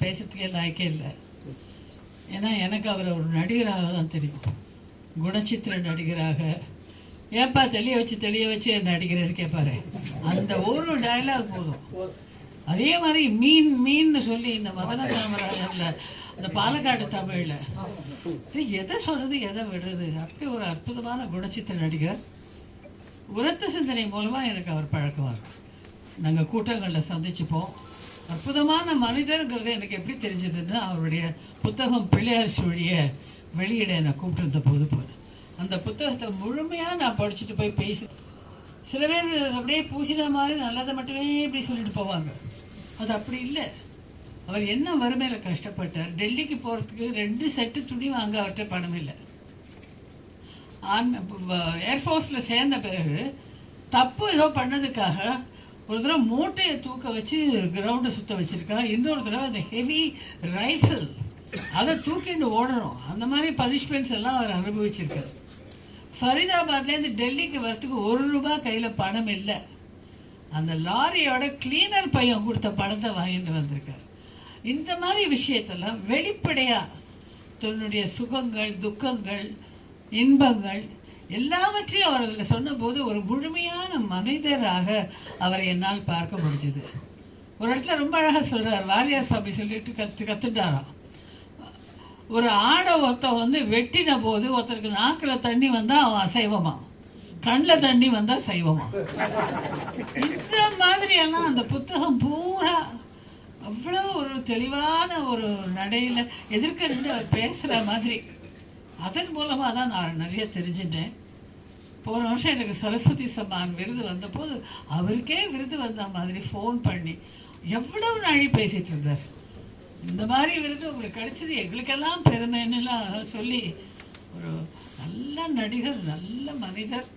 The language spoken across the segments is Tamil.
பேசுறதுக்கே லாய்க்கே இல்லை. ஏன்னா எனக்கு அவர் ஒரு நடிகராக தான் தெரியும். குணச்சித்திர நடிகராக. ஏப்பா தெளிய வச்சு தெளிய வச்சு நடிகர்னு கேட்பாரு அந்த ஒரு டயலாக் போதும். அதே மாதிரி மீன் மீன்னு சொல்லி இந்த மதன காமராஜர்ல அந்த பாலக்காடு தமிழ்ல. இது எதை சொல்றது எதை விடுறது? அப்படி ஒரு அற்புதமான குணச்சித்திர நடிகர். உரத்த சிந்தனை மூலமா எனக்கு அவர் பழக்கமாக இருக்கும் நாங்கள் கூட்டங்களில் சந்திச்சுப்போம். அற்புதமான மனிதர்ங்கிறது எனக்கு எப்படி தெரிஞ்சதுன்னா அவருடைய புத்தகம் பிள்ளையார் சூழிய வெளியிட என்னை கூப்பிட்டிருந்த போது போனேன் அந்த புத்தகத்தை முழுமையாக நான் படிச்சுட்டு போய் பேசி சில பேர் அப்படியே பூசின மாதிரி நல்லதை மட்டுமே இப்படி சொல்லிட்டு போவாங்க. அது அப்படி இல்லை. அவர் என்ன வறுமையில் கஷ்டப்பட்டார். டெல்லிக்கு போகிறதுக்கு ரெண்டு செட்டு துணி வாங்க அவர்கிட்ட பணம் இல்லை. ஏர்ஃபோர்ஸில் சேர்ந்த பிறகு தப்பு ஏதோ பண்ணதுக்காக ஒரு தடவை மூட்டையை தூக்க வச்சு கிரவுண்டை சுத்த வச்சிருக்கா இன்னொரு தடவை அந்த ஹெவி ரைஃபிள் அதை தூக்கிட்டு ஓடணும். அந்த மாதிரி பனிஷ்மெண்ட்ஸ் எல்லாம் அவர் அனுபவிச்சிருக்காரு. ஃபரிதாபாத்லேருந்து டெல்லிக்கு வரத்துக்கு ஒரு ரூபாய் கையில் பணம் இல்லை. அந்த லாரியோட கிளீனர் பையன் கொடுத்த பணத்தை வாங்கிட்டு வந்திருக்கார். இந்த மாதிரி விஷயத்தெல்லாம் வெளிப்படையாக தன்னுடைய சுகங்கள் துக்கங்கள் இன்பங்கள் எல்லாவற்றையும் அவர் அதில் சொன்னபோது ஒரு முழுமையான மனிதராக அவரை என்னால் பார்க்க முடிஞ்சது. ஒரு இடத்துல ரொம்ப அழகாக சொல்கிறார் வாரியார் சுவாமி சொல்லிட்டு கற்று கற்றுட்டாராம் ஒரு ஆடை ஒருத்தன் வந்து வெட்டின போது ஒருத்தருக்கு நாக்கில் தண்ணி வந்தால் அவன் அசைவமா? கண்ணில் தண்ணி வந்தால் சைவமா? இந்த மாதிரியெல்லாம் அந்த புத்தகம் பூரா அவ்வளோ ஒரு தெளிவான ஒரு நடையில் எதிர்க்க இருந்து அவர் பேசுகிற மாதிரி. அதன் மூலமாக தான் நான் நிறைய தெரிஞ்சுட்டேன். போன வருஷம் எனக்கு சரஸ்வதி சம்மான் விருது வந்தபோது அவருக்கே விருது வந்த மாதிரி ஃபோன் பண்ணி எவ்வளவு நாழி பேசிட்டு இருந்தார். இந்த மாதிரி விருது உங்களுக்கு கிடைச்சது. எங்களுக்கெல்லாம் பெருமைன்னுலாம் சொல்லி ஒரு நல்ல நடிகர் நல்ல மனிதர்.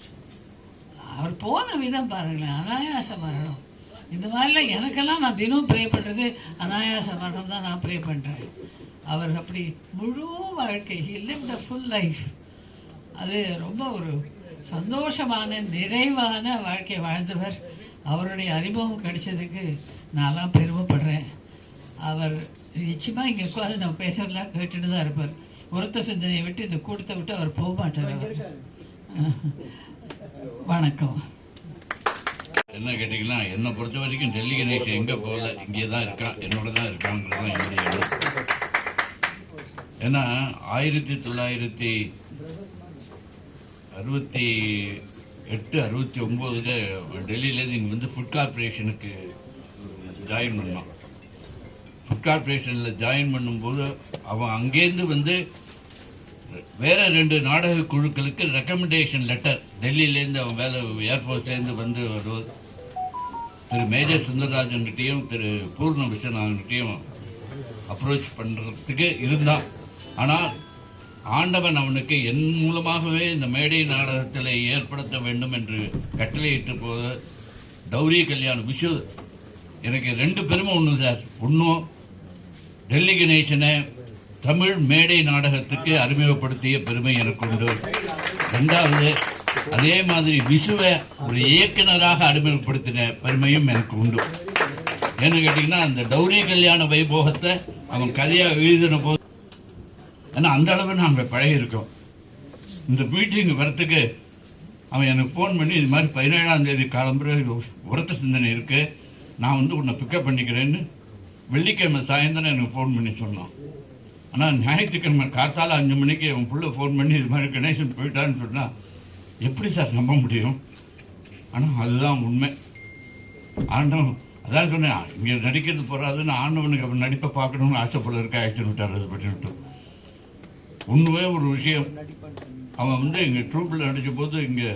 அவர் போன விதம் பாருங்களேன். அனாயாச மரணம் இந்த மாதிரிலாம் எனக்கெல்லாம் நான் தினம் ப்ரே பண்ணுறது அனாயாச மரணம் தான் நான் ப்ரே பண்ணுறேன் அவர் அப்படி முழு வாழ்க்கை he lived a full life அது ரொம்ப ஒரு சந்தோஷமான நிறைவான வாழ்க்கை வாழ்ந்தவர். அவருடைய அனுபவம் கிடைச்சதுக்கு நான்லாம் பெருமைப்படுறேன். அவர் நிச்சயமாக இங்கே உட்காந்து நம்ம பேசுறதெல்லாம் கேட்டுட்டு தான் இருப்பார். உரத்த சிந்தனையை விட்டு இந்த கூட்டத்தை விட்டு அவர் போக மாட்டார் அவர். வணக்கம். என்ன கேட்டிங்கன்னா என்னை பொறுத்த வரைக்கும் டெல்லி கணேஷ் எங்கே போகல இங்கே தான் இருக்கான் என்னோட தான் இருக்காங்கிறது தான் என்னுடைய ஏன்னா ஆயிரத்தி தொள்ளாயிரத்தி அறுபத்தி எட்டு அறுபத்தி ஒம்போதுல டெல்லியிலேருந்து இங்கே வந்து ஃபுட் கார்பரேஷனுக்கு ஜாயின் பண்ணான். ஃபுட் கார்பரேஷனில் ஜாயின் பண்ணும்போது அவன் அங்கேருந்து வந்து வேற ரெண்டு நாடக குழுக்களுக்கு ரெக்கமெண்டேஷன் லெட்டர் டெல்லியிலேருந்து அவன் வேலை ஏர்ஃபோர்ஸ்லேருந்து வந்து வருவது. திரு மேஜர் சுந்தரராஜன்கிட்டயும் திரு பூர்ண விஸ்வநாதன் அப்ரோச் பண்றதுக்கு இருந்தான். ஆனால் ஆண்டவன் அவனுக்கு என் மூலமாகவே இந்த மேடை நாடகத்தில் ஏற்படுத்த வேண்டும் என்று கட்டளையிட்டு போது டௌரி கல்யாணம் விஷு எனக்கு ரெண்டு பெருமை ஒன்று சார். ஒன்றும் டெல்லி கணேசனை தமிழ் மேடை நாடகத்துக்கு அறிமுகப்படுத்திய பெருமை எனக்கு உண்டு. ரெண்டாவது அதே மாதிரி விசுவை ஒரு இயக்குனராக அறிமுகப்படுத்தின பெருமையும் எனக்கு உண்டு. ஏன்னு கேட்டீங்கன்னா அந்த டௌரி கல்யாண வைபோகத்தை அவன் கதையாக எழுதின போது ஏன்னா அந்த அளவு நாங்கள் பழகியிருக்கோம். இந்த மீட்டிங் வரத்துக்கு அவன் எனக்கு ஃபோன் பண்ணி இது மாதிரி பதினேழாம் தேதி காலம்புற உரத்த சிந்தனை இருக்கு. நான் வந்து உன்னை பிக்கப் பண்ணிக்கிறேன்னு வெள்ளிக்கிழமை சாயந்தரம் எனக்கு ஃபோன் பண்ணி சொன்னான். ஆனால் ஞாயிற்றுக்கிழமை காத்தால அஞ்சு மணிக்கு அவன் புள்ள ஃபோன் பண்ணி இது மாதிரி கணேசன் போயிட்டான்னு சொன்னால் எப்படி சார் நம்ப முடியும்? ஆனால் அதுதான் உண்மை. ஆண்டவன் அதான் சொன்னேன் இங்கே நடிக்கிறது போறாதுன்னு ஆண்டவனுக்கு அவன் நடிப்பை பார்க்கணும்னு ஆசைப்படுறதுக்கு இருக்க? ஆக்ஷன் விட்டார் அது பண்ணி உண்மையே ஒரு விஷயம். அவன் வந்து இங்கே ட்ரூப்பில் நடித்த போது இங்கே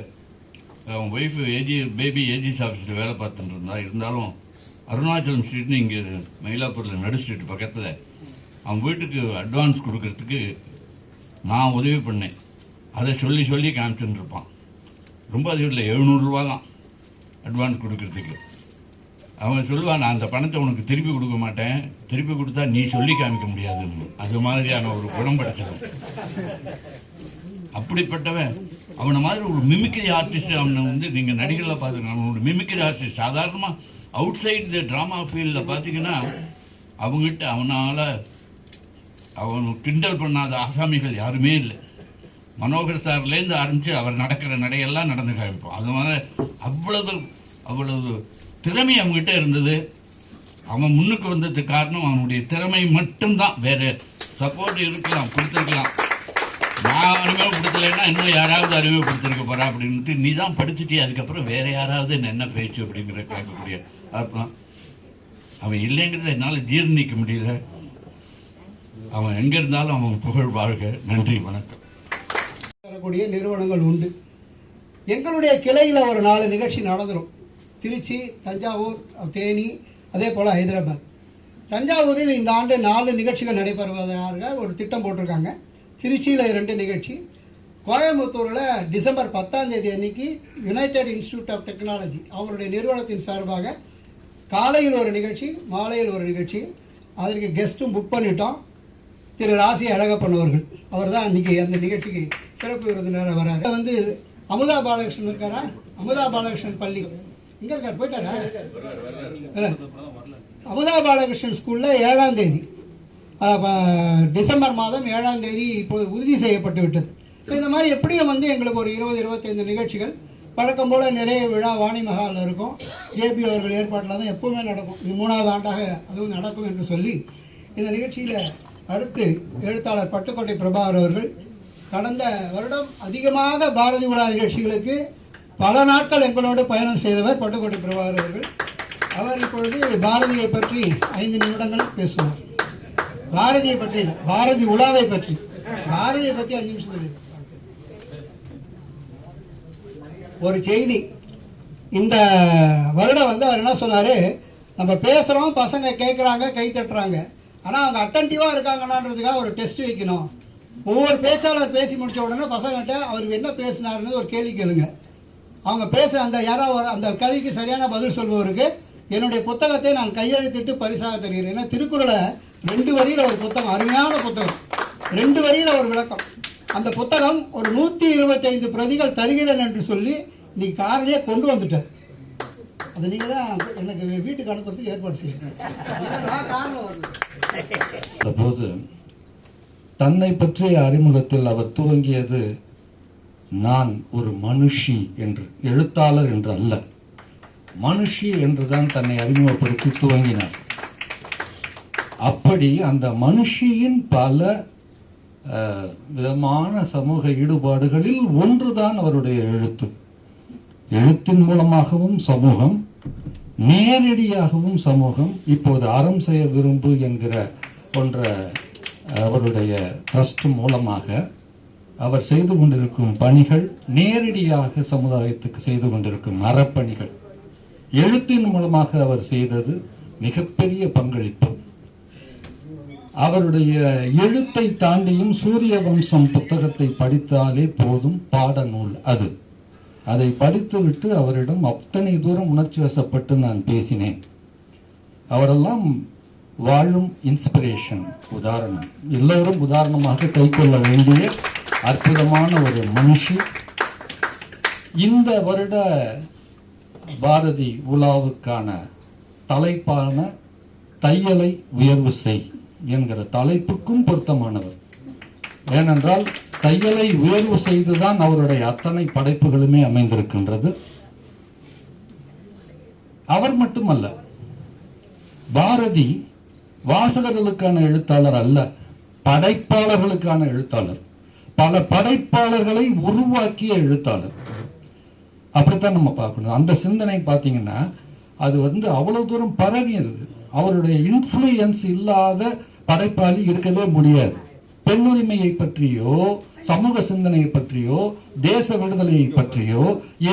அவன் ஒய்ஃப் ஏஜி பேபி ஏஜிஸ் ஆஃபீஸில் வேலை பார்த்துட்டு இருந்தா. இருந்தாலும் அருணாச்சலம் ஸ்ட்ரீட்னு இங்கே மயிலாப்பூரில் நடு ஸ்ட்ரீட் பக்கத்தில் அவன் வீட்டுக்கு அட்வான்ஸ் கொடுக்கறதுக்கு நான் உதவி பண்ணேன். அதை சொல்லி சொல்லி காமிச்சுட்டு இருப்பான். ரொம்ப அதிகம் இல்லை எழுநூறுரூவா தான் அட்வான்ஸ் கொடுக்கறதுக்கு. அவன் சொல்லுவான் நான் அந்த பணத்தை உனக்கு திருப்பி கொடுக்க மாட்டேன். திருப்பி கொடுத்தா நீ சொல்லி காமிக்க முடியாதுன்னு. அது மாதிரியான ஒரு குணம் அப்படிப்பட்டவன். அவனை மாதிரி ஒரு மிமிக்ரி ஆர்டிஸ்ட் அவனை வந்து நீங்கள் நடிகரில் பார்த்துக்கலாம் அவனோட மிமிக்ரி ஆர்டிஸ்ட் சாதாரணமாக அவுட் சைட் த ட்ராமா ஃபீல்டில் பார்த்தீங்கன்னா அவங்ககிட்ட அவனால் அவன் கிண்டல் பண்ணாத ஆசாமிகள் யாருமே இல்லை. மனோகர் சார்லேருந்து ஆரம்பித்து அவர் நடக்கிற நடையெல்லாம் நடந்து காமிப்போம். அது மாதிரி அவ்வளவு அவ்வளவு திறமை அவங்ககிட்ட இருந்தது. அவன் முன்னுக்கு வந்ததுக்கு காரணம் அவனுடைய திறமை மட்டும்தான். வேறு சப்போர்ட் இருக்கலாம் கொடுத்துருக்கலாம். நான் அறிமுகப்படுத்தலைன்னா இன்னும் யாராவது அறிமுகப்படுத்திருக்க போகிறா அப்படின்ட்டு நீ தான் படிச்சுட்டே அதுக்கப்புறம் வேறு யாராவது என்ன பேச்சு அப்படிங்கிற கேட்கக்கூடிய அர்த்தம் அவன் இல்லைங்கிறத என்னால் ஜீர்ணிக்க முடியல. அவன் எங்கே இருந்தாலும் அவன் புகழ் வாழ்க. நன்றி வணக்கம். வரக்கூடிய நிறுவனங்கள் உண்டு. எங்களுடைய கிளையில் ஒரு நாலு நிகழ்ச்சி நடந்துரும். திருச்சி தஞ்சாவூர் தேனி அதே போல் ஹைதராபாத். தஞ்சாவூரில் இந்த ஆண்டு நாலு நிகழ்ச்சிகள் நடைபெறுவதாக ஒரு திட்டம் போட்டிருக்காங்க. திருச்சியில் ரெண்டு நிகழ்ச்சி. கோயம்புத்தூரில் டிசம்பர் பத்தாம் தேதி அன்னைக்கு யுனைடெட் இன்ஸ்டிடியூட் ஆஃப் டெக்னாலஜி அவருடைய நிறுவனத்தின் சார்பாக காலையில் ஒரு நிகழ்ச்சி மாலையில் ஒரு நிகழ்ச்சி. அதற்கு கெஸ்ட்டும் புக் பண்ணிட்டோம். திரு ராசி அழகப்பன் அவர்கள். அவர் தான் அன்றைக்கி அந்த நிகழ்ச்சிக்கு சிறப்பு விருந்தினர் வராரு. வந்து அமுதா பாலகிருஷ்ணன் இருக்காரா? அமுதா பாலகிருஷ்ணன் பள்ளி. இங்கே இருக்கார் போயிட்டாரா? அமுதா பாலகிருஷ்ணன் ஸ்கூலில் ஏழாம் தேதி. டிசம்பர் மாதம் ஏழாம் தேதி இப்போ உறுதி செய்யப்பட்டு விட்டது. ஸோ இந்த மாதிரி எப்படியும் வந்து எங்களுக்கு ஒரு இருபது இருபத்தைந்து நிகழ்ச்சிகள். வழக்கம் போல் நிறைய விழா வாணி மகாலில் இருக்கும் ஜேபி அவர்கள் ஏற்பாட்டில் தான் எப்பவுமே நடக்கும். இது மூணாவது ஆண்டாக அதுவும் நடக்கும் என்று சொல்லி இந்த நிகழ்ச்சியில் அடுத்து எழுத்தாளர் பட்டுக்கோட்டை பிரபாகர் அவர்கள் கடந்த வருடம் அதிகமாக பாரதி விழா நிகழ்ச்சிகளுக்கு பல நாட்கள் எங்களோடு பயணம் செய்தவர் கொட்டக்கோட்டை பிரபாகர் அவர்கள். அவர் இப்பொழுது பாரதியை பற்றி ஐந்து நிமிடங்கள் பேசுவார். பாரதியை பற்றி இல்லை பாரதி உலாவை பற்றி. பாரதியை பற்றி அஞ்சு நிமிஷத்தில் ஒரு செய்தி. இந்த வருடம் வந்து அவர் என்ன சொன்னாரு? நம்ம பேசுறோம் பசங்க கேட்குறாங்க கை தட்டுறாங்க. ஆனால் அவங்க அட்டன்டிவாக இருக்காங்களான்றதுக்காக ஒரு டெஸ்ட் வைக்கணும். ஒவ்வொரு பேச்சாளர் பேசி முடிச்ச உடனே பசங்கள்கிட்ட அவர் என்ன பேசினாருன்னு ஒரு கேள்வி கேளுங்க. அவங்க பேச அந்த யாரோ ஒரு- அந்த கேள்விக்கு சரியான பதில் சொல்பவருக்கு என்னுடைய புத்தகத்தை நான் கையெழுத்திட்டு பரிசாக தருகிறேன். ஏன்னா திருக்குறளை ரெண்டு வரியில ஒரு புத்தகம் அருமையான புத்தகம். ரெண்டு வரியில ஒரு விளக்கம். அந்த புத்தகம் ஒரு நூத்தி இருபத்தி ஐந்து பிரதிகள் தருகிறேன் என்று சொல்லி நீ காரிலேயே கொண்டு வந்துட்டேன் அதை நீங்க தான் எனக்கு வீட்டுக்கு அனுப்புறதுக்கு ஏற்பாடு செய்யுங்க காரில் போது தன்னை பற்றிய அறிமுகத்தில் அவர் துவங்கியது நான் ஒரு மனுஷி என்று எழுத்தாளர் என்று அல்ல. மனுஷி என்றுதான் தன்னை அறிமுகப்படுத்தி துவங்கினார். அப்படி அந்த மனுஷியின் பல விதமான சமூக ஈடுபாடுகளில் ஒன்றுதான் அவருடைய எழுத்து. எழுத்தின் மூலமாகவும் சமூகம் நேரடியாகவும் சமூகம் இப்போது அறம் செய்ய விரும்பு என்கிற போன்ற அவருடைய ட்ரஸ்ட் மூலமாக அவர் செய்து கொண்டிருக்கும் பணிகள் நேரடியாக சமுதாயத்துக்கு செய்து கொண்டிருக்கும் அறப்பணிகள். எழுத்தின் மூலமாக அவர் செய்தது மிகப்பெரிய பங்களிப்பு. அவருடைய எழுத்தை தாண்டியும் சூரிய வம்சம் புத்தகத்தை படித்தாலே போதும் பாட நூல் அது. அதை படித்துவிட்டு அவரிடம் அத்தனை தூரம் உணர்ச்சி வசப்பட்டு நான் பேசினேன். அவரெல்லாம் வாழும் இன்ஸ்பிரேஷன் உதாரணம். எல்லோரும் உதாரணமாக கைக்கொள்ள வேண்டிய அற்புதமான ஒரு மனுஷி. இந்த வருட பாரதி உலாவுக்கான தலைப்பான தையலை உயர்வு செய் என்கிற தலைப்புக்கும் பொருத்தமானவர். ஏனென்றால் தையலை உயர்வு செய்துதான் அவருடைய அத்தனை படைப்புகளுமே அமைந்திருக்கின்றது. அவர் மட்டுமல்ல பாரதி வாசகர்களுக்கான எழுத்தாளர் அல்ல படைப்பாளர்களுக்கான எழுத்தாளர். பல படைப்பாளர்களை உருவாக்கிய எழுத்தாளர். அப்படித்தான் நம்ம பார்க்கணும். அந்த சிந்தனை பார்த்தீங்கன்னா அது வந்து அவ்வளவு தூரம் பரவியது. அவருடைய இன்ஃப்ளூயன்ஸ் இல்லாத படைப்பாளி இருக்கவே முடியாது. பெண்ணுரிமையை பற்றியோ சமூக சிந்தனையை பற்றியோ தேச விடுதலையை பற்றியோ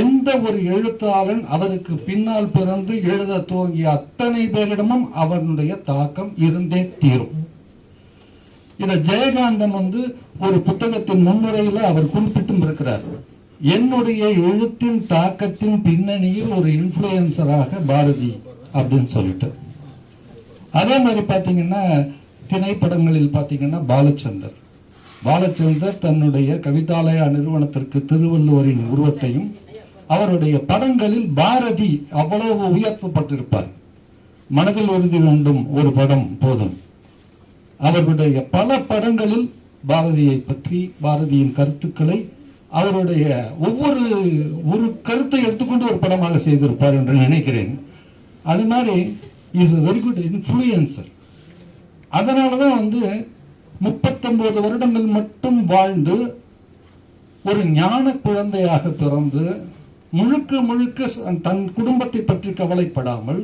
எந்த ஒரு எழுத்தாளன் அவருக்கு பின்னால் பிறந்து எழுத துவங்கிய அத்தனை பேரிடமும் அவனுடைய தாக்கம் இருந்தே தீரும். இத ஜெயகாந்தன் வந்து ஒரு புத்தகத்தின் முன்னுரையில அவர் குறிப்பிட்டும் இருக்கிறார். என்னுடைய எழுத்தின் தாக்கத்தின் பின்னணியில் ஒரு இன்ஃபுளுசராக பாரதி அப்படின்னு சொல்லிட்டு. அதே மாதிரி பாத்தீங்கன்னா திரைப்படங்களில் பார்த்தீங்கன்னா பாலச்சந்தர். பாலச்சந்தர் தன்னுடைய கவிதாலயா நிறுவனத்திற்கு திருவள்ளுவரின் உருவத்தையும் அவருடைய படங்களில் பாரதி அவ்வளவு உயர்த்தப்பட்டிருப்பார் மனதில் உறுதி வேண்டும் ஒரு படம் போதும். அவர்களுடைய பல படங்களில் பாரதியை பற்றி பாரதியின் கருத்துக்களை அவருடைய ஒவ்வொரு ஒரு கருத்தை எடுத்துக்கொண்டு ஒரு படமாக செய்திருப்பார் என்று நினைக்கிறேன். அது மாதிரி இஸ் வெரி குட் இன்ஃப்ளூயன்சர் அதனால தான் வந்து முப்பத்தொன்பது வருடங்கள் மட்டும் வாழ்ந்து ஒரு ஞான குழந்தையாக பிறந்து முழுக்க முழுக்க தன் குடும்பத்தை பற்றி கவலைப்படாமல்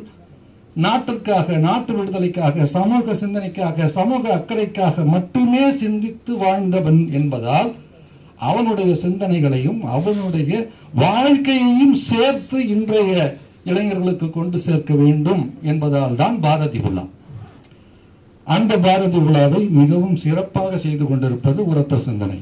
நாட்டிற்காக நாட்டு விடுதலைக்காக சமூக சிந்தனைக்காக சமூக அக்கறைக்காக மட்டுமே சிந்தித்து வாழ்ந்தவன் என்பதால் அவனுடைய சிந்தனைகளையும் அவனுடைய வாழ்க்கையையும் சேர்த்து இன்றைய இளைஞர்களுக்கு கொண்டு சேர்க்க வேண்டும் என்பதால் தான் பாரதி விழா அந்த பாரதி விழாவை மிகவும் சிறப்பாக செய்து கொண்டிருப்பது உரத்த சிந்தனை.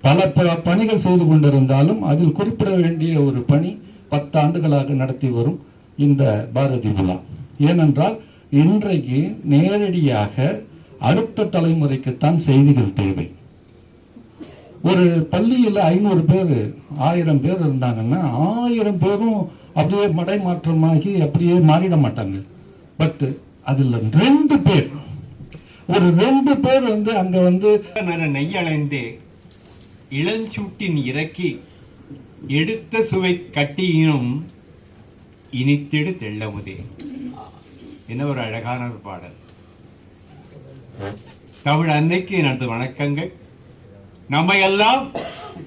பல ப- பணிகள் செய்து கொண்டிருந்தாலும் அதில் குறிப்பிட வேண்டிய ஒரு பணி பத்தாண்டுகளாக நடத்தி வரும் இந்த பாரதி விழா. ஏனென்றால் இன்றைக்கு நேரடியாக அடுத்த தலைமுறைக்குத்தான் செய்திகள் தேவை. ஒரு பள்ளியில் ஐநூறு பேர் ஆயிரம் பேர் இருந்தாங்கன்னா ஆயிரம் பேரும் அப்படியே மடைமாற்றமாகி அப்படியே மாறிட மாட்டாங்க. பட் அதுல ரெண்டு பேர். ஒரு ரெண்டு பேர் வந்து அங்க வந்து நர இளஞ்சூட்டின் இறக்கி எடுத்த சுவை கட்டியினும் இனித்திடு தெள்ளமுதே. என்ன ஒரு அழகான ஒரு பாடல். தமிழ் அன்னைக்கு எனது வணக்கங்கள். நம்மையெல்லாம்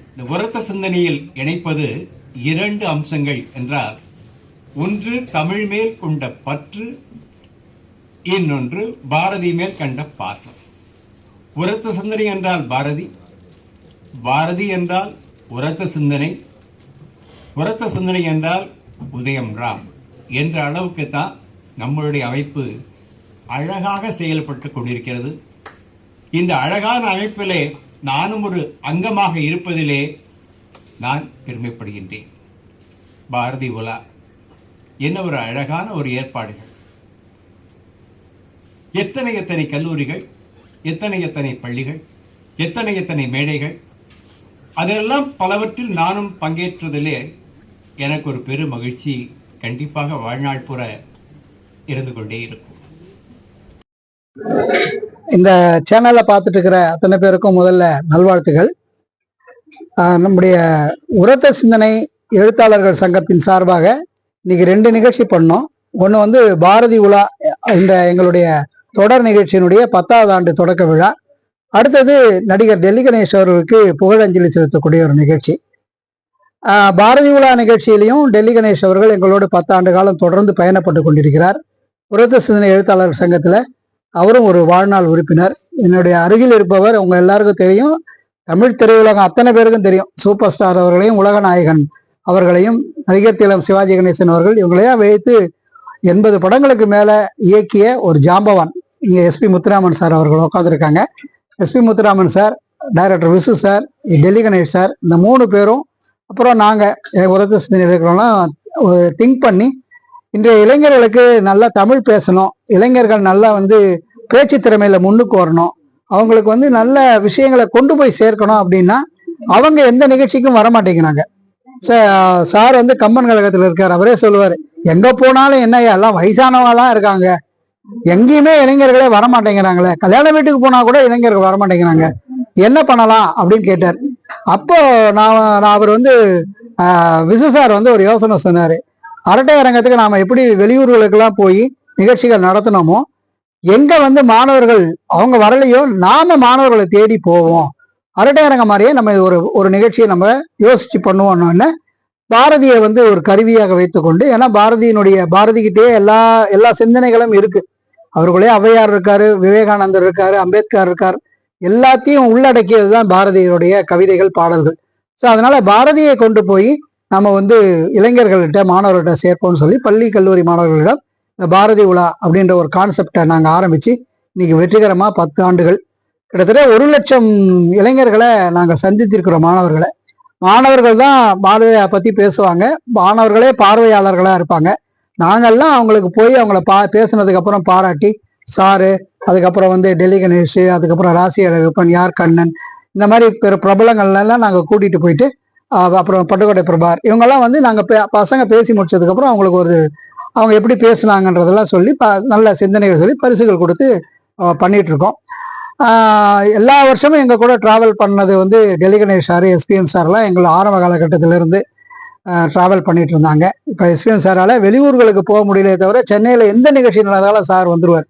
இந்த உரத்த சிந்தனையில் இணைப்பது இரண்டு அம்சங்கள் என்றால் ஒன்று தமிழ் மேல் கொண்ட பற்று இன்னொன்று பாரதி மேல் கண்ட பாசம். உரத்த சிந்தனை என்றால் பாரதி. பாரதி என்றால் உரத்த சிந்தனை. உரத்த சிந்தனை என்றால் உதயம் ராம் என்ற அளவுக்கு தான் நம்மளுடைய அமைப்பு அழகாக செயல்பட்டு கொண்டிருக்கிறது. இந்த அழகான அமைப்பிலே நானும் ஒரு அங்கமாக இருப்பதிலே நான் பெருமைப்படுகின்றேன். பாரதி உலா என்ன ஒரு அழகான ஒரு ஏற்பாடுகள். எத்தனை எத்தனை கல்லூரிகள் எத்தனை எத்தனை பள்ளிகள் எத்தனை எத்தனை மேடைகள் அதெல்லாம் பலவற்றில் நானும் பங்கேற்றதிலே எனக்கு ஒரு பெரு மகிழ்ச்சி கண்டிப்பாக வாழ்நாள் புற இருந்து கொண்டே இருக்கும். இந்த சேனலை பார்த்துட்டு இருக்கிற அத்தனை பேருக்கும் முதல்ல நல்வாழ்த்துகள். ஆஹ் நம்முடைய உரத்த சிந்தனை எழுத்தாளர்கள் சங்கத்தின் சார்பாக இன்னைக்கு ரெண்டு நிகழ்ச்சி பண்ணோம். ஒன்று வந்து பாரதி உலா என்ற எங்களுடைய தொடர் நிகழ்ச்சியினுடைய பத்தாவது ஆண்டு தொடக்க விழா. அடுத்தது நடிகர் டெல்லி கணேஷ் அவர்களுக்கு புகழஞ்சலி செலுத்தக்கூடிய ஒரு நிகழ்ச்சி. பாரதி உலா நிகழ்ச்சியிலையும் டெல்லி கணேஷ் அவர்கள் எங்களோடு பத்தாண்டு காலம் தொடர்ந்து பயணப்பட்டு கொண்டிருக்கிறார். புரத சிந்தனை எழுத்தாளர் சங்கத்தில் அவரும் ஒரு வாழ்நாள் உறுப்பினர். என்னுடைய அருகில் இருப்பவர் உங்க எல்லாருக்கும் தெரியும். தமிழ் திரையுலகம் அத்தனை பேருக்கும் தெரியும். சூப்பர் ஸ்டார் அவர்களையும் உலக நாயகன் அவர்களையும் நடிகர் திலம் சிவாஜி கணேசன் அவர்கள் இவங்களையா வைத்து எண்பது படங்களுக்கு மேல இயக்கிய ஒரு ஜாம்பவான். இங்கே எஸ்பி முத்துராமன் சார் அவர்கள் உட்காந்துருக்காங்க SP Muthuraman sir director Visu sir Delhi Ganesh sir இந்த மூணு பேரும் அப்புறம் நாங்கள் உரத்த சிந்தனை இருக்கிறோம்லாம் திங்க் பண்ணி இன்றைய இளைஞர்களுக்கு நல்லா தமிழ் பேசணும். இளைஞர்கள் நல்லா வந்து பேச்சு திறமையில முன்னுக்கு வரணும். அவங்களுக்கு வந்து நல்ல விஷயங்களை கொண்டு போய் சேர்க்கணும் அப்படின்னா அவங்க எந்த நிகழ்ச்சிக்கும் வர மாட்டேங்கிறாங்க சார் வந்து கம்பன் கழகத்தில் இருக்கார். அவரே சொல்லுவார் எங்கே போனாலும் என்ன எல்லாம் வயசானவங்களாம் இருக்காங்க. எங்கேயுமே இளைஞர்களே வர மாட்டேங்கிறாங்களே கல்யாண வீட்டுக்கு போனா கூட இளைஞர்கள் வர மாட்டேங்கிறாங்க என்ன பண்ணலாம் அப்படின்னு கேட்டார். அப்போ நான் நான் அவர் வந்து விசு சார் வந்து ஒரு யோசனை சொன்னாரு. அரட்டை அரங்கத்துக்கு நாம எப்படி வெளியூர்களுக்கெல்லாம் போய் நிகழ்ச்சிகள் நடத்தினோமோ எங்க வந்து மாணவர்கள் அவங்க வரலையோ நாம மாணவர்களை தேடி போவோம். அரட்டை அரங்க மாதிரியே நம்ம ஒரு ஒரு நிகழ்ச்சியை நம்ம யோசிச்சு பண்ணுவோம்னு பாரதியை வந்து ஒரு கருவியாக வைத்துக்கொண்டு ஏன்னா பாரதியினுடைய பாரதிக்கிட்டே எல்லா எல்லா சிந்தனைகளும் இருக்கு. அவர்களே ஔவையார் இருக்காரு விவேகானந்தர் இருக்காரு அம்பேத்கர் இருக்கார். எல்லாத்தையும் உள்ளடக்கியது தான் பாரதியருடைய கவிதைகள் பாடல்கள். ஸோ அதனால பாரதியை கொண்டு போய் நம்ம வந்து இளைஞர்கள்கிட்ட மாணவர்கள்ட்ட சேர்ப்போம்னு சொல்லி பள்ளி கல்லூரி மாணவர்களிடம் இந்த பாரதி உலா அப்படின்ற ஒரு கான்செப்டை நாங்கள் ஆரம்பித்து இன்னைக்கு வெற்றிகரமாக பத்து ஆண்டுகள். கிட்டத்தட்ட ஒரு லட்சம் இளைஞர்களை நாங்கள் சந்தித்திருக்கிறோம் மாணவர்களை. மாணவர்கள் தான் பாரதியை பற்றி பேசுவாங்க. மாணவர்களே பார்வையாளர்களாக இருப்பாங்க. நாங்கள்லாம் அவங்களுக்கு போய் அவங்கள பா பேசுனதுக்கப்புறம் பாராட்டி சாரு அதுக்கப்புறம் வந்து டெல்லி கணேஷ் அதுக்கப்புறம் ராசி அழகப்பன் யார் கண்ணன் இந்த மாதிரி பிற பிரபலங்கள்லாம் நாங்கள் கூட்டிகிட்டு போயிட்டு அப்புறம் பட்டுக்கோட்டை பிரபார் இவங்கெல்லாம் வந்து நாங்கள் பே பசங்க பேசி முடிச்சதுக்கப்புறம் அவங்களுக்கு ஒரு அவங்க எப்படி பேசுனாங்கன்றதெல்லாம் சொல்லி ப நல்ல சிந்தனைகள் சொல்லி பரிசுகள் கொடுத்து பண்ணிகிட்ருக்கோம் எல்லா வருஷமும் எங்கள் கூட ட்ராவல் பண்ணது வந்து டெல்லி கணேஷ் சார் எஸ்பிஎம் சார்லாம் எங்கள் ஆரம்ப காலகட்டத்திலேருந்து ட்ராவல் பண்ணிட்டு இருந்தாங்க இப்போ எஸ்பிஎம் சாரால் வெளியூர்களுக்கு போக முடியலையே தவிர சென்னையில் எந்த நிகழ்ச்சி நடந்தாலும் சார் வந்துடுவார்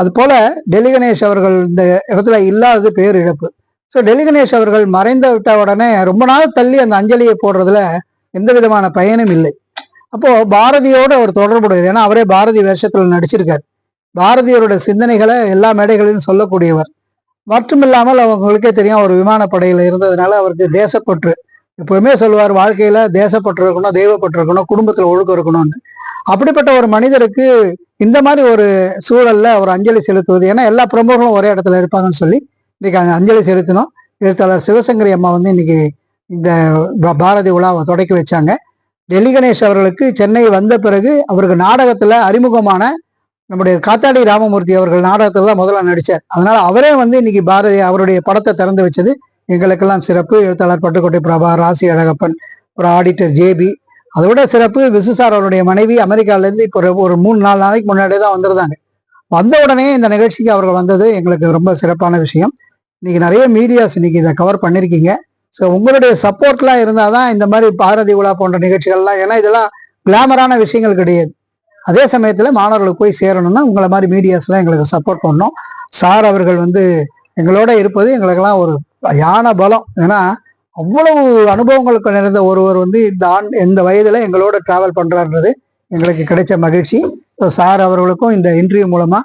அதுபோல் டெல்லி கணேஷ் அவர்கள் இந்த இடத்துல இல்லாதது பேர் இழப்பு ஸோ டெல்லி கணேஷ் அவர்கள் மறைந்து விட்ட உடனே ரொம்ப நாள் தள்ளி அந்த அஞ்சலியை போடுறதுல எந்த விதமான பயனும் இல்லை. அப்போது பாரதியோட அவர் தொடர்புடையது. ஏன்னா அவரே பாரதி வேஷத்தில் நடிச்சிருக்கார். பாரதியோட சிந்தனைகளை எல்லா மேடைகளிலும் சொல்லக்கூடியவர். மற்றும் இல்லாமல் அவங்களுக்கே தெரியும் அவர் விமானப்படையில் இருந்ததுனால அவருக்கு தேசப்பற்று. எப்பவுமே சொல்லுவார் வாழ்க்கையில தேசப்பற்று இருக்கணும் தெய்வப்பற்று இருக்கணும் குடும்பத்தில் ஒழுக்கம் இருக்கணும்னு. அப்படிப்பட்ட ஒரு மனிதருக்கு இந்த மாதிரி ஒரு சூழல்ல ஒரு அஞ்சலி செலுத்துவது ஏன்னா எல்லா பிரமுகர்களும் ஒரே இடத்துல இருப்பாங்கன்னு சொல்லி இன்னைக்கு அஞ்சலி செலுத்தினோம் எழுத்தாளர் சிவசங்கரி அம்மா வந்து இன்னைக்கு இந்த பாரதி உலாவை தொடக்கி வச்சாங்க. டெல்லி கணேஷ் அவர்களுக்கு சென்னை வந்த பிறகு அவருக்கு நாடகத்துல அறிமுகமான நம்முடைய காத்தாடி ராமமூர்த்தி அவர்கள் நாடகத்துல தான் முதல்ல நடிச்சார். அதனால அவரே வந்து இன்னைக்கு பாரதி அவருடைய படத்தை திறந்து வச்சது. எங்களுக்கெல்லாம் சிறப்பு. எழுத்தாளர் பட்டுக்கோட்டை பிரபா ராசி அழகப்பன் அப்புறம் ஆடிட்டர் ஜேபி அதோட சிறப்பு விசு சார் அவருடைய மனைவி அமெரிக்காவிலேருந்து இப்போ ஒரு- மூணு நாலு நாளைக்கு முன்னாடியே தான் வந்திருந்தாங்க. வந்த உடனே இந்த நிகழ்ச்சிக்கு அவர்கள் வந்தது எங்களுக்கு ரொம்ப சிறப்பான விஷயம். இன்னைக்கு நிறைய மீடியாஸ் இன்னைக்கு இதை கவர் பண்ணியிருக்கீங்க ஸோ உங்களுடைய சப்போர்ட்லாம் இருந்தால் தான் இந்த மாதிரி பாரதி உலா போன்ற நிகழ்ச்சிகள்லாம் ஏன்னா இதெல்லாம் கிளாமரான விஷயங்கள் கிடையாது. அதே சமயத்தில் மாணவர்களுக்கு போய் சேரணும்னா உங்களை மாதிரி மீடியாஸ்லாம் எங்களுக்கு சப்போர்ட் பண்ணணும். சார் அவர்கள் வந்து எங்களோட இருப்பது எங்களுக்கெல்லாம் ஒரு யானை பலம். ஏன்னா அவ்வளவு அனுபவங்களுக்கு நிறைந்த ஒருவர் வந்து இந்த ஆண் இந்த வயதில் எங்களோட டிராவல் பண்ணுறாருன்றது எங்களுக்கு கிடைச்ச மகிழ்ச்சி. ஸோ சார் அவர்களுக்கும் இந்த இன்டர்வியூ மூலமாக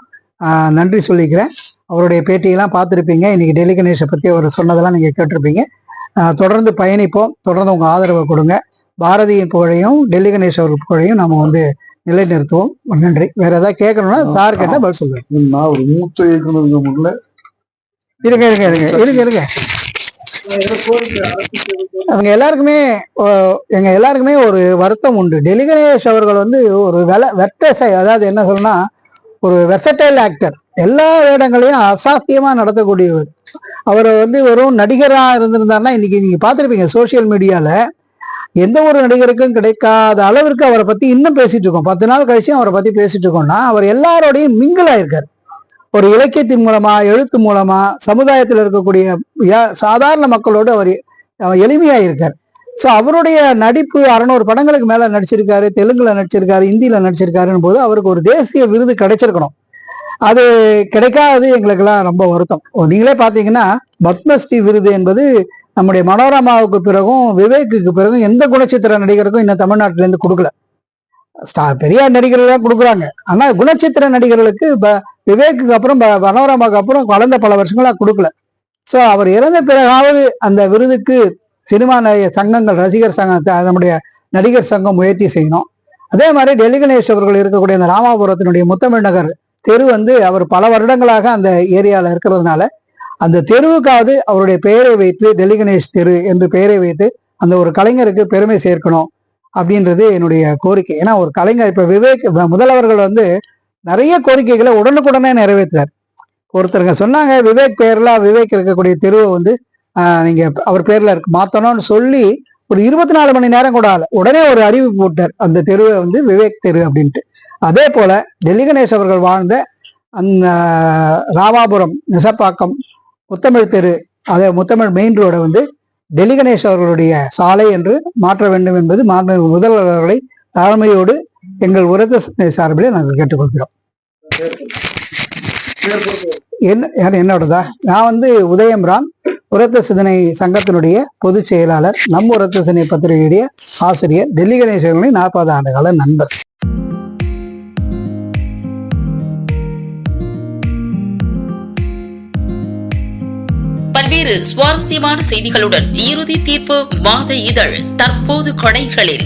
நன்றி சொல்லிக்கிறேன். அவருடைய பேட்டியெல்லாம் பார்த்துருப்பீங்க. இன்றைக்கி டெல்லி கணேஷை பற்றி அவர் சொன்னதெல்லாம் நீங்கள் கேட்டிருப்பீங்க. தொடர்ந்து பயணிப்போம். தொடர்ந்து உங்கள் ஆதரவை கொடுங்க. பாரதியின் புகழையும் டெல்லி கணேஷ் அவர்கள் புகழையும் நாம வந்து நிலைநிறுத்துவோம். நன்றி. வேற ஏதாவது கேட்கணும்னா சார் கேட்டால் பதில் சொல்லுவேன் நான் ஒரு மூத்த இயக்குநருக்கு முன்ன இருங்க இருங்க இருங்க இருங்க இருங்க. அவங்க எல்லாருக்குமே எங்க எல்லாருக்குமே ஒரு வருத்தம் உண்டு. டெல்லி கணேஷ் அவர்கள் வந்து ஒரு வெல வெட்டசை அதாவது என்ன சொல்லணும்னா ஒரு வெர்சடைல் ஆக்டர் எல்லா வேடங்களையும் அசாத்தியமா நடத்தக்கூடியவர். அவரை வந்து வெறும் நடிகரா இருந்திருந்தாருன்னா இன்னைக்கு நீங்க பார்த்திருப்பீங்க சோஷியல் மீடியால எந்த ஒரு நடிகருக்கும் கிடைக்காத அளவிற்கு அவரை பத்தி இன்னும் பேசிட்டு இருக்கோம். பத்து நாள் கழிச்சு அவரை பத்தி பேசிட்டு இருக்கோம்னா அவர் எல்லாரோடையும் மிங்கிள் ஆயிருக்காரு. ஒரு இலக்கியத்தின் மூலமா எழுத்து மூலமா சமுதாயத்தில் இருக்கக்கூடிய சாதாரண மக்களோடு அவர் அவர் எளிமையா இருக்கார். ஸோ அவருடைய நடிப்பு அறநூறு படங்களுக்கு மேல நடிச்சிருக்காரு தெலுங்குல நடிச்சிருக்காரு இந்தியில நடிச்சிருக்காருன்னு போது அவருக்கு ஒரு தேசிய விருது கிடைச்சிருக்கணும். அது கிடைக்காதது எங்களுக்கெல்லாம் ரொம்ப வருத்தம். நீங்களே பார்த்தீங்கன்னா பத்மஸ்ரீ விருது என்பது நம்முடைய மனோரமாவுக்கு பிறகும் விவேக்குக்கு பிறகும் எந்த குணச்சித்திர நடிகருக்கும் இன்னும் தமிழ்நாட்டிலேருந்து கொடுக்கல. ஸ்டா பெரியார் நடிகர்கள் தான் கொடுக்குறாங்க. ஆனால் குணச்சித்திர நடிகர்களுக்கு ப- விவேக்குக்கு அப்புறம் ப- மனோரமாவுக்கு அப்புறம் வளர்ந்த பல வருஷங்களாக கொடுக்கல. ஸோ அவர் இறந்த பிறகாவது அந்த விருதுக்கு சினிமா நடிகர் சங்கங்கள் ரசிகர் சங்கம் நம்முடைய நடிகர் சங்கம் முயற்சி செய்யணும். அதே மாதிரி டெல்லி கணேஷ் அவர்கள் இருக்கக்கூடிய அந்த ராமாபுரத்தினுடைய முத்தமிழ் நகர் தெரு வந்து அவர் பல வருடங்களாக அந்த ஏரியாவில் இருக்கிறதுனால அந்த தெருவுக்காவது அவருடைய பெயரை வைத்து டெல்லி கணேஷ் தெரு என்று பெயரை வைத்து அந்த ஒரு கலைஞருக்கு பெருமை சேர்க்கணும். அப்படின்றது என்னுடைய கோரிக்கை. ஏன்னா ஒரு கலைஞர் இப்போ விவேக் முதல்வர்கள் வந்து நிறைய கோரிக்கைகளை உடனுக்குடனே நிறைவேற்றுறார். ஒருத்தருங்க சொன்னாங்க விவேக் பேரில் விவேக் இருக்கக்கூடிய தெருவை வந்து நீங்கள் அவர் பேரில் இருக்கு மாற்றணும்னு சொல்லி ஒரு இருபத்தி நாலு மணி நேரம் கூட ஆகல. உடனே ஒரு அறிவிப்பு போட்டார் அந்த தெருவை வந்து விவேக் தெரு அப்படின்ட்டு. அதே போல் டெல்லி கணேஷ் அவர்கள் வாழ்ந்த அந்த ராமாபுரம் நெசப்பாக்கம் முத்தமிழ் தெரு அதே முத்தமிழ் மெயின் ரோடை வந்து டெல்லி கணேஷ் அவர்களுடைய சாலை என்று மாற்ற வேண்டும் என்பது மாண்பு முதல்வர்களை தாழ்மையோடு எங்கள் உரத்த சிந்தனை சார்பிலே நாங்கள் கேட்டுக்கொள்கிறோம். என்ன யார் என்னோடதா நான் வந்து உதயம் ராம் உரத்த சிந்தனை சங்கத்தினுடைய பொதுச் செயலாளர் நம் உரத்த சிந்தனை பத்திரிகையுடைய ஆசிரியர் டெல்லி கணேசர்களின் நாற்பது ஆண்டு கால நண்பர். பல்வேறு சுவாரஸ்யமான செய்திகளுடன் இறுதி தீர்ப்பு மாத இதழ் தற்போது கடைகளில்.